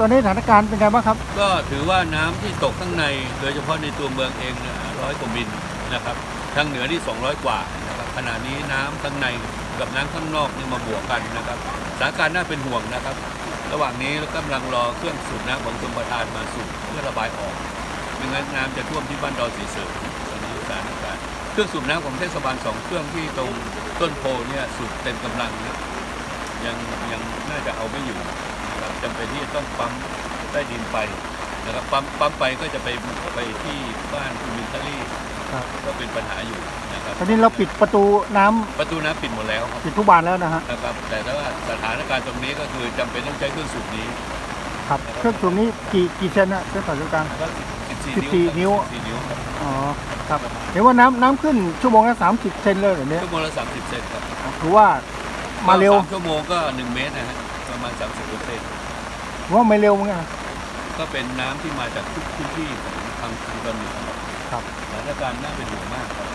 ตอนนี้สถานการณ์เป็นไงบ้างครับ ก็ถือว่าน้ำที่ตกข้างใน โดยเฉพาะในตัวเมืองเองร้อยกว่ามิลนะครับทางเหนือที่ 200 กว่านะครับขณะนี้น้ำข้างในกับน้ำข้างนอกนี่มาบวกกันนะครับสถานการณ์น่าเป็นห่วงนะครับ ระหว่างนี้เรากำลังรอเครื่องสูบน้ำของชมประทานมาสูบเพื่อระบายออกไม่งั้นน้ำจะท่วมที่บ้านดอนสีเสริมตอนนี้สถานการณ์เครื่องสูบน้ำของเทศบาลสองเครื่องที่ตรงต้นโพเนี่ยสูบเต็มกำลังนะยังยังน่าจะเอาไม่อยู่ นะครับจำเป็นที่จะต้องปั๊มใต้ดินไปนะครับปั๊มปั๊มไปก็จะไปไปที่บ้านคุณมินทรี่ครับก็เป็นปัญหาอยู่นะครับตอนนี้เราปิดประตูน้ำประตูน้ำปิดหมดแล้วครับปิดทุกบานแล้วนะฮะนะครับแต่ถ้าว่าสถานการณ์ตรงนี้ก็คือจำเป็นต้องใช้เครื่องสูบนี้ครับเครื่องสูบนี้กี่กี่เซนนะเครื่องสูบกลาง ก็14 14นิ้ว 14นิ้วครับอ๋อครับเห็นว่าน้ำน้ำขึ้นชั่วโมงละสามสิบเซนเลยเหรอเนี่ยชั่วโมงละ30เซนครับถือว่ามาเร็วก็สชั่วโมงก็ 1 เมตรนะฮะ ประมาณ 30เปอร์เซ็นต์ถือว่าไม่เร็วเหมือนกันก็เป็นน้ำที่มาจากทุกพื้นที่ของทางทางตอนเหนือครับสถานการณ์น่าเป็นห่วงมากครับ